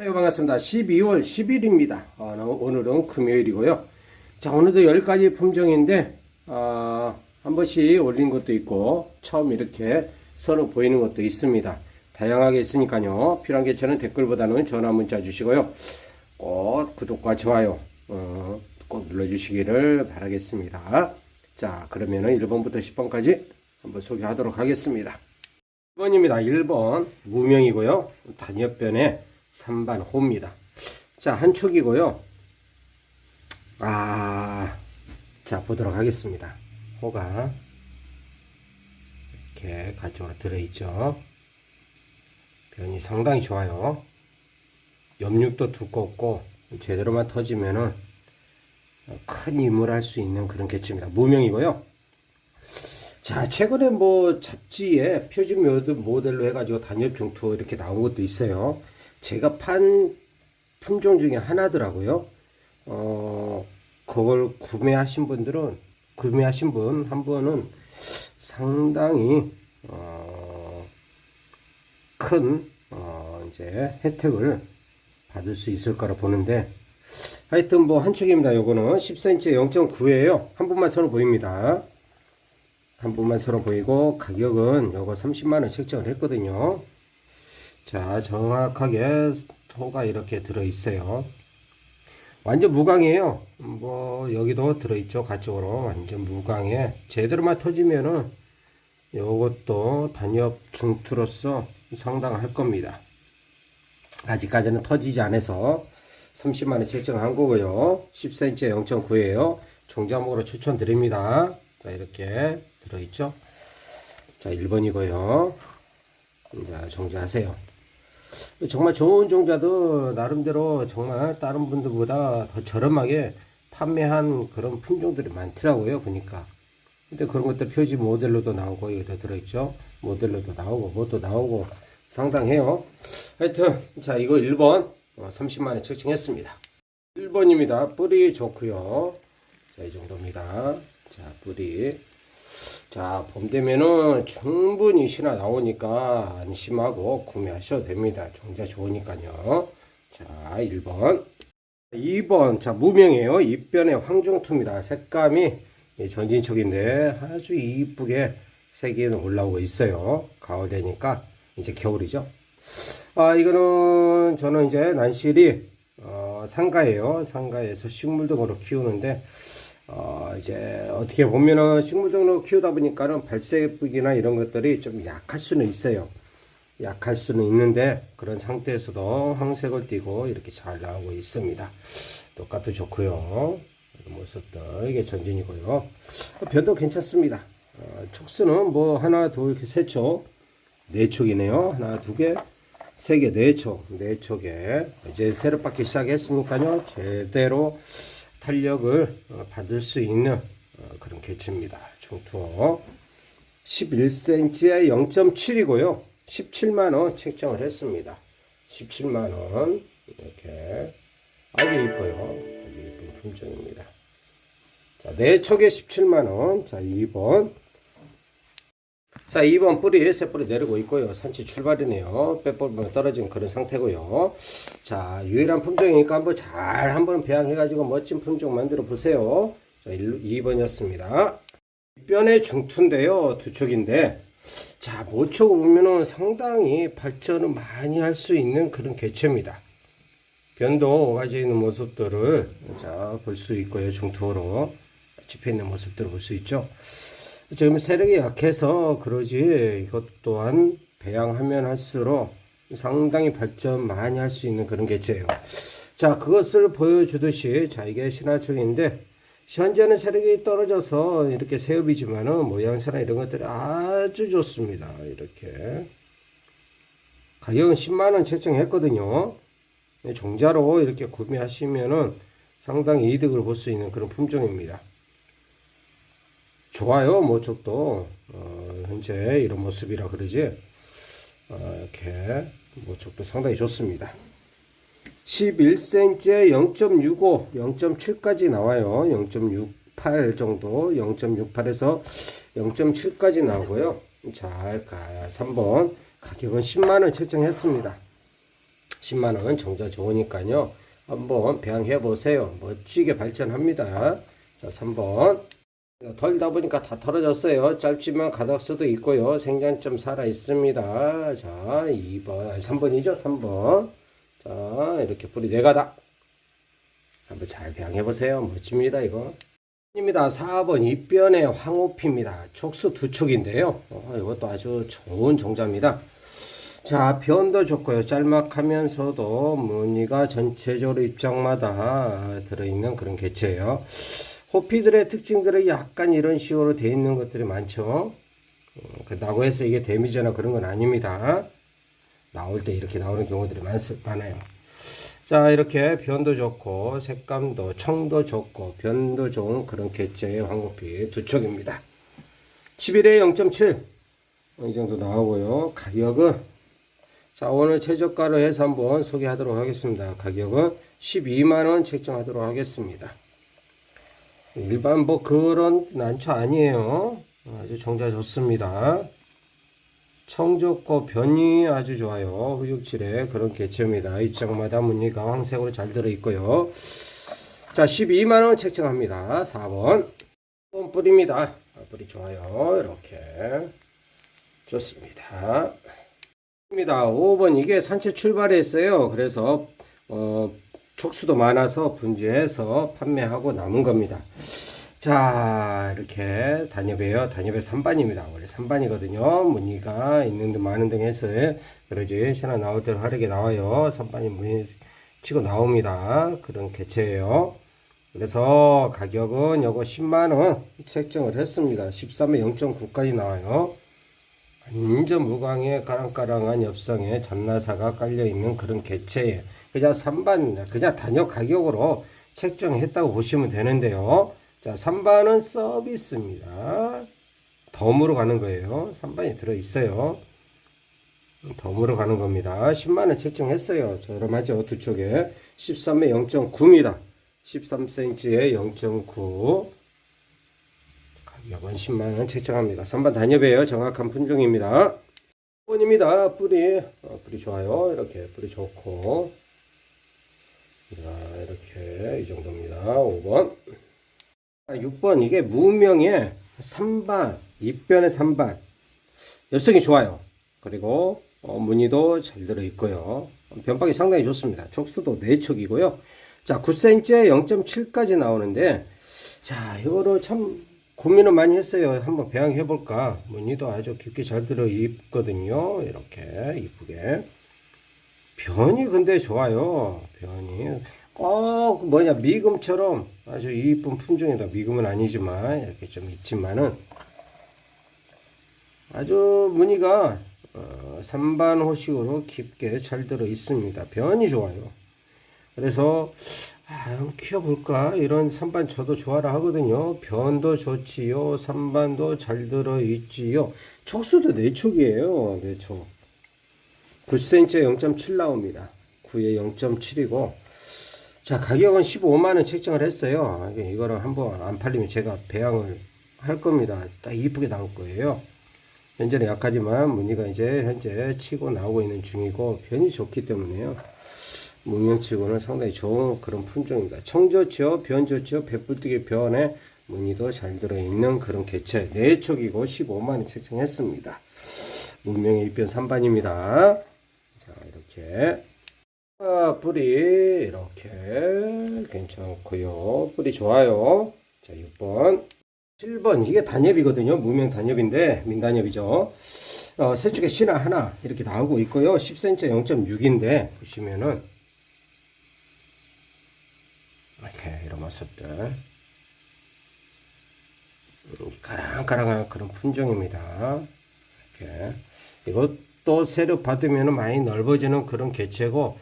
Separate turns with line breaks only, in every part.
네, 반갑습니다. 12월 10일입니다. 오늘은 금요일이고요. 자, 오늘도 10가지 품종인데, 아, 한 번씩 올린 것도 있고, 처음 이렇게 선을 보이는 것도 있습니다. 다양하게 있으니까요. 필요한 개체는 댓글보다는 전화 문자 주시고요. 꼭 구독과 좋아요, 어, 꼭 눌러주시기를 바라겠습니다. 자, 그러면은 1번부터 10번까지 한번 소개하도록 하겠습니다. 1번입니다. 1번 무명이고요. 단엽변에 3반 호입니다. 자, 한 촉이고요. 아, 자, 보도록 하겠습니다. 호가 이렇게 가쪽으로 들어있죠. 변이 상당히 좋아요. 염육도 두껍고 제대로만 터지면은 큰 임무를 할수 있는 그런 개체입니다. 무명이고요. 자, 최근에 뭐 잡지에 표준 모델로 해가지고 단엽 중투 이렇게 나온 것도 있어요. 제가 판 품종 중에 하나더라고요. 어, 그걸 구매하신 분들은, 구매하신 분 한 분은 상당히, 어, 큰, 어, 이제 혜택을 받을 수 있을 거라 보는데, 하여튼 뭐 한 축입니다. 요거는 10cm 0.9예요. 한 분만 서로 보입니다. 한 분만 서로 보이고 가격은 요거 30만원 책정을 했거든요. 자, 정확하게 토가 이렇게 들어 있어요. 완전 무광이에요. 뭐 여기도 들어 있죠. 가쪽으로 완전 무광에 제대로만 터지면은 요것도 단엽 중투로서 상당할 겁니다. 아직까지는 터지지 않아서 30만원 책정한 거고요. 10cm 0.9예요. 종자목으로 추천드립니다. 자, 이렇게 들어있죠. 자, 1번이고요. 자, 정지하세요. 정말 좋은 종자도 나름대로 정말 다른 분들보다 더 저렴하게 판매한 그런 품종들이 많더라고요. 보니까. 근데 그런 것들 표지 모델로도 나오고 여기도 들어있죠. 모델로도 나오고 뭐도 나오고 상당해요. 하여튼 자 이거 1번 30만원 책정했습니다. 1번입니다. 뿌리 좋고요. 자 이 정도입니다. 자 뿌리 자, 봄 되면은 충분히 신화 나오니까 안심하고 구매하셔도 됩니다. 종자 좋으니까요. 자, 1번. 2번. 자, 무명이에요. 입변의 황중투입니다. 색감이 전진촉인데 아주 이쁘게 색이 올라오고 있어요. 가을 되니까 이제 겨울이죠. 아, 이거는 저는 이제 난실이 어, 상가예요. 상가에서 식물 등으로 키우는데 어, 이제 어떻게 보면은 식물 등으로 키우다 보니까는 발색이나 이런 것들이 좀 약할 수는 있어요. 약할 수는 있는데 그런 상태에서도 황색을 띠고 이렇게 잘 나오고 있습니다. 똑같도 좋고요. 모습들 이게 전진이고요. 변도 괜찮습니다. 어, 촉수는 뭐 하나, 둘, 세 촉, 네 촉이네요. 하나, 두 개, 세 개, 네 촉, 네 촉에 이제 새로 받기 시작했으니까요. 제대로 탄력을 어, 받을 수 있는 어, 그런 개체입니다. 중투어 11cm에 0.7이고요. 17만원 책정을 했습니다. 17만원 이렇게 아주 이뻐요. 아주 이쁜 품종입니다. 자, 네 촉에 17만원. 자, 2번. 자, 2번 뿌리, 새 뿌리 내리고 있고요. 산치 출발이네요. 빼볼면 떨어진 그런 상태고요. 자, 유일한 품종이니까 한번 잘 한번 배양해 가지고 멋진 품종 만들어 보세요. 자, 2번이었습니다. 뼈의 중투인데요. 두 촉인데. 자, 모촉을 보면은 상당히 발전을 많이 할 수 있는 그런 개체입니다. 변도 가져 있는 모습들을 자, 볼 수 있고요. 중투로 집혀 있는 모습들을 볼 수 있죠. 지금 세력이 약해서 그러지 이것 또한 배양하면 할수록 상당히 발전 많이 할 수 있는 그런 개체예요. 자, 그것을 보여주듯이 자, 이게 신화청인데 현재는 세력이 떨어져서 이렇게 새업이지만은 모양새나 이런 것들이 아주 좋습니다. 이렇게 가격은 10만 원 책정했거든요. 종자로 이렇게 구매하시면은 상당히 이득을 볼 수 있는 그런 품종입니다. 좋아요 모쪽도 어, 현재 이런 모습이라 그러지 어, 이렇게 모쪽도 상당히 좋습니다 11cm에 0.65 0.7까지 나와요 0.68 정도 0.68에서 0.7까지 나오고요 자 3번 가격은 10만원 책정했습니다 10만원 정자 좋으니까요. 한번 배양해 보세요. 멋지게 발전합니다. 자, 3번. 덜다 보니까 다 털어졌어요. 짧지만 가닥수도 있고요. 생장점 살아 있습니다. 자, 2번, 아니, 3번이죠? 3번. 자, 이렇게 뿌리 네 가닥. 한번 잘 배양해 보세요. 멋집니다, 이거. 입니다. 4번 입변의 황호피입니다. 촉수 두 촉인데요. 어, 이것도 아주 좋은 종자입니다. 자, 변도 좋고요. 짤막하면서도 무늬가 전체적으로 입장마다 들어있는 그런 개체예요. 호피들의 특징들은 약간 이런 식으로 되어 있는 것들이 많죠. 어, 그렇다고 해서 이게 데미지나 그런 건 아닙니다. 나올 때 이렇게 나오는 경우들이 많, 많아요. 자, 이렇게 변도 좋고, 색감도, 청도 좋고, 변도 좋은 그런 개체의 황고피 두 촉입니다. 11에 0.7. 이 정도 나오고요. 가격은, 자, 오늘 최저가로 해서 한번 소개하도록 하겠습니다. 가격은 12만원 책정하도록 하겠습니다. 일반 뭐 그런 난처 아니에요. 아주 종자 좋습니다. 청좋고 변이 아주 좋아요. 흑육질의 그런 개체입니다. 입장마다 무늬가 황색으로 잘 들어있고요. 자, 12만원 책정합니다. 4번. 4번 뿌립니다. 아, 뿌리 좋아요. 이렇게. 좋습니다. 입니다. 5번 이게 산채 출발했어요. 그래서 어, 촉수도 많아서 분주해서 판매하고 남은 겁니다. 자, 이렇게 단엽이에요. 단엽의 3반입니다. 원래 3반이거든요. 무늬가 있는 등 많은 등 해서 그러지. 신화 나올 대로 하르게 나와요. 3반이 무늬 치고 나옵니다. 그런 개체예요. 그래서 가격은 요거 10만원 책정을 했습니다. 13에 0.9까지 나와요. 완전 무광의 까랑까랑한 엽성에 잔나사가 깔려있는 그런 개체에 그냥 3반 그냥 단역 가격으로 책정했다고 보시면 되는데요. 자, 3반은 서비스입니다. 덤으로 가는 거예요. 3반이 들어있어요. 덤으로 가는 겁니다. 10만원 책정했어요. 저렴하죠. 두 쪽에. 13에 0.9입니다. 13cm에 0.9. 가격은 10만원 책정합니다. 3반 단엽이에요. 정확한 품종입니다. 5번입니다. 뿌리. 어, 뿌리 좋아요. 이렇게 뿌리 좋고. 자, 이렇게 이 정도입니다. 5번. 6번 이게 무명의 3반, 입변의 3반. 엽성이 좋아요. 그리고 어, 무늬도 잘 들어 있고요. 변박이 상당히 좋습니다. 촉수도 4촉이고요. 자, 9cm에 0.7까지 나오는데 자, 이거를 참 고민을 많이 했어요. 한번 배양해 볼까? 무늬도 아주 깊게 잘 들어 있거든요. 이렇게 이쁘게. 변이 근데 좋아요. 변이 꼭 뭐냐 미금처럼 아주 이쁜 품종이다. 미금은 아니지만 이렇게 좀 있지만은 아주 무늬가 어, 삼반 호식으로 깊게 잘 들어 있습니다. 변이 좋아요. 그래서 아, 키워볼까 이런 삼반 저도 좋아라 하거든요. 변도 좋지요. 삼반도 잘 들어 있지요. 촉수도 네 촉이에요. 네 촉. 9cm에 0.7 나옵니다. 9에 0.7이고 자 가격은 15만원 책정을 했어요. 이거는 한번 안 팔리면 제가 배양을 할 겁니다. 딱 이쁘게 나올 거예요. 현재는 약하지만 무늬가 이제 현재 치고 나오고 있는 중이고 변이 좋기 때문에요. 무명치고는 상당히 좋은 그런 품종입니다. 청 좋죠 변 좋죠 배불뜨기 변에 무늬도 잘 들어있는 그런 개체. 4촉이고 15만원 책정했습니다. 문명의 입변 3반입니다 자 이렇게 아, 뿌리 이렇게 괜찮고요. 뿌리 좋아요. 자, 6번. 7번 이게 단엽이거든요. 무명 단엽인데 민단엽이죠. 어, 세 축에 신화 하나 이렇게 나오고 있고요. 10cm 0.6인데 보시면은 이렇게 이런 모습들 음, 가랑가랑한 그런 품종입니다. 이렇게 이것 도 세력 받으면 많이 넓어지는 그런 개체고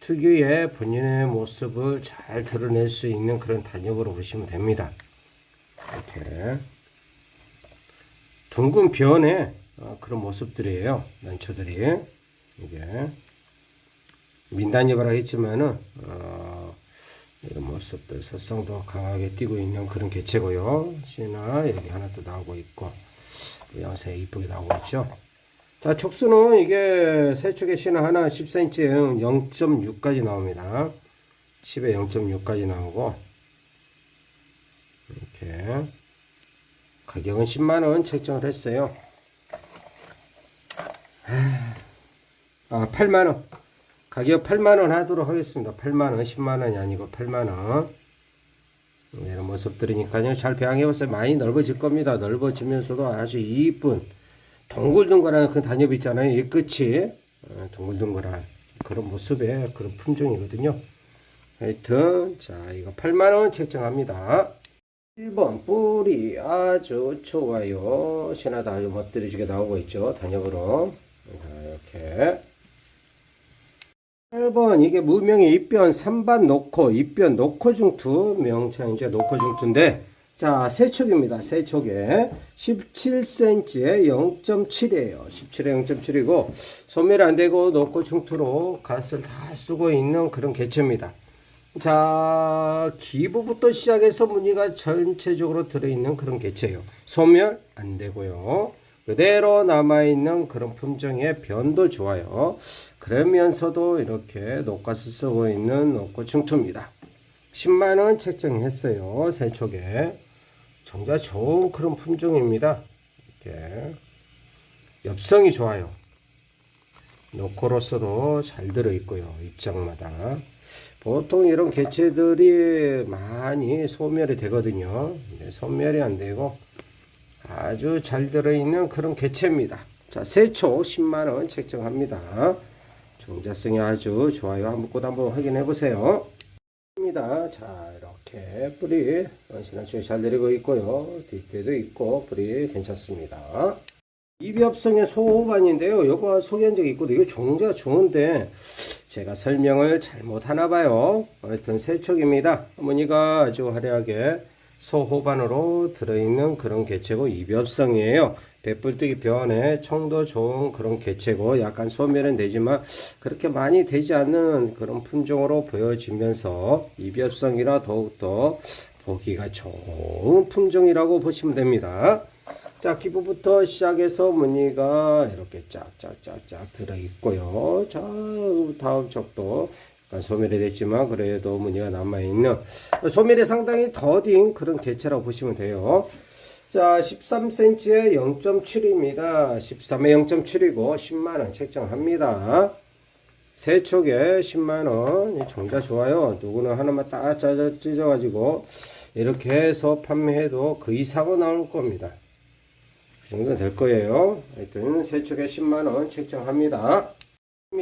특유의 본인의 모습을 잘 드러낼 수 있는 그런 단역으로 보시면 됩니다. 이렇게 둥근 변의 어, 그런 모습들이에요. 난초들이 이게 민단엽이라 했지만은 어, 이런 모습들 색성도 강하게 띄고 있는 그런 개체고요. 신화 여기 하나 또 나오고 있고 모양새 이쁘게 나오고 있죠. 자, 촉수는 이게 세축의 씨는 하나 10cm에 0.6까지 나옵니다. 10에 0.6까지 나오고, 이렇게. 가격은 10만원 책정을 했어요. 아, 8만원. 가격 8만원 하도록 하겠습니다. 8만원, 10만원이 아니고 8만원. 이런 모습들이니까요. 잘 배양해봤어요. 많이 넓어질 겁니다. 넓어지면서도 아주 이쁜 동글동글한 그 단엽 있잖아요. 이 끝이 어, 동글동글한 그런 모습의 그런 품종이거든요. 하여튼 자 이거 8만원 책정합니다. 1번 뿌리 아주 좋아요. 신하다 아주 멋들어지게 나오고 있죠. 단엽으로 자, 이렇게 8번 이게 무명의 입변 3반 노코 입변 노코 중투 명창 이제 노코 중투인데 자 세촉입니다 세촉에 17cm에 0.7이에요 17에 0.7이고 소멸이 안되고 노코 중투로 갓을 다 쓰고 있는 그런 개체입니다 자 기부부터 시작해서 무늬가 전체적으로 들어있는 그런 개체예요 소멸 안 되고요 그대로 남아있는 그런 품종의 변도 좋아요. 그러면서도 이렇게 녹가스 쓰고 있는 녹고 중투입니다. 10만원 책정했어요. 세촉에. 정말 좋은 그런 품종입니다. 이렇게. 엽성이 좋아요. 노코로서도 잘 들어있고요. 입장마다. 보통 이런 개체들이 많이 소멸이 되거든요. 소멸이 안 되고 아주 잘 들어있는 그런 개체입니다. 자, 세초 10만원 책정합니다. 종자성이 아주 좋아요. 한번 꽃 한번 확인해 보세요. 입니다. 자, 이렇게 뿌리 원신한층이 잘 내리고 있고요. 뒷대도 있고 뿌리 괜찮습니다. 이비합성의 소호반인데요. 요거 소개한 적이 있거든요. 이거 종자 좋은데 제가 설명을 잘못하나 봐요. 하여튼 세촉입니다. 어머니가 아주 화려하게 소호반으로 들어있는 그런 개체고 이비합성이에요. 백불뜨기 변에 청도 좋은 그런 개체고 약간 소멸은 되지만 그렇게 많이 되지 않는 그런 품종으로 보여지면서 이비합성이라 더욱더 보기가 좋은 품종이라고 보시면 됩니다. 자, 기부부터 시작해서 무늬가 이렇게 쫙쫙쫙쫙 들어있고요. 자, 다음 쪽도 약간 소멸이 됐지만 그래도 무늬가 남아있는 소멸이 상당히 더딘 그런 개체라고 보시면 돼요. 자, 13cm에 0.7입니다. 13에 0.7이고 10만원 책정합니다. 세 촉에 10만원. 종자 좋아요. 누구는 하나만 딱 짜져, 찢어가지고 이렇게 해서 판매해도 그 이상은 나올 겁니다. 그 정도 될 거예요. 하여튼 세 촉에 10만원 책정합니다.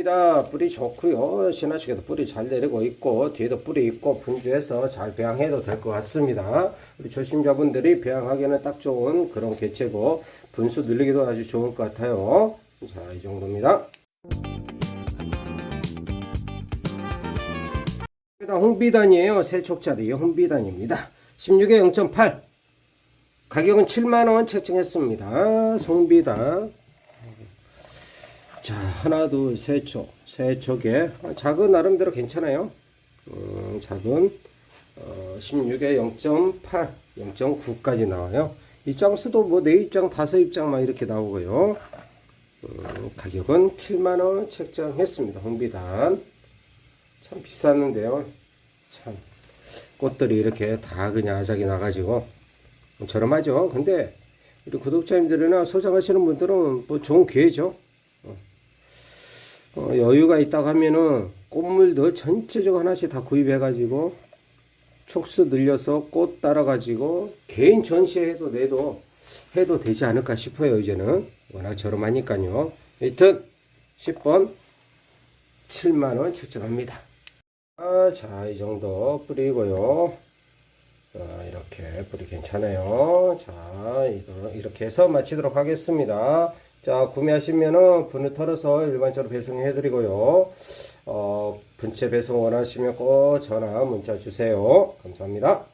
입니다. 뿌리 좋고요. 신화축에도 뿌리 잘 내리고 있고 뒤에도 뿌리 있고 분주해서 잘 배양해도 될 것 같습니다. 우리 초심자분들이 배양하기에는 딱 좋은 그런 개체고 분수 늘리기도 아주 좋을 것 같아요. 자, 이 정도입니다. 홍비단이에요. 세촉짜리 홍비단입니다. 16에 0.8 가격은 7만원 책정했습니다. 송비단 자, 하나, 둘, 세 촉. 세 촉에 작은 나름대로 괜찮아요. 음, 작은 어, 16에 0.8, 0.9까지 나와요. 입장 수도 뭐 네 입장, 다섯 입장만 이렇게 나오고요. 음, 가격은 7만 원 책정했습니다. 홍비단. 참 비쌌는데요. 참. 꽃들이 이렇게 다 그냥 아작이 나가지고 저렴하죠. 근데 우리 구독자님들이나 소장하시는 분들은 뭐 좋은 기회죠. 어, 여유가 있다고 하면은 꽃물도 전체적으로 하나씩 다 구입해 가지고 촉수 늘려서 꽃 따라 가지고 개인 전시해도 내도 해도 되지 않을까 싶어요 이제는. 워낙 저렴하니까요. 하여튼 10번 7만원 책정합니다. 아, 자 이 정도 뿌리고요. 자, 이렇게 뿌리 괜찮아요. 자 이렇게 해서 마치도록 하겠습니다 자, 구매하시면은 분을 털어서 일반적으로 배송해 드리고요. 어, 분체 배송 원하시면 꼭 전화 문자 주세요. 감사합니다.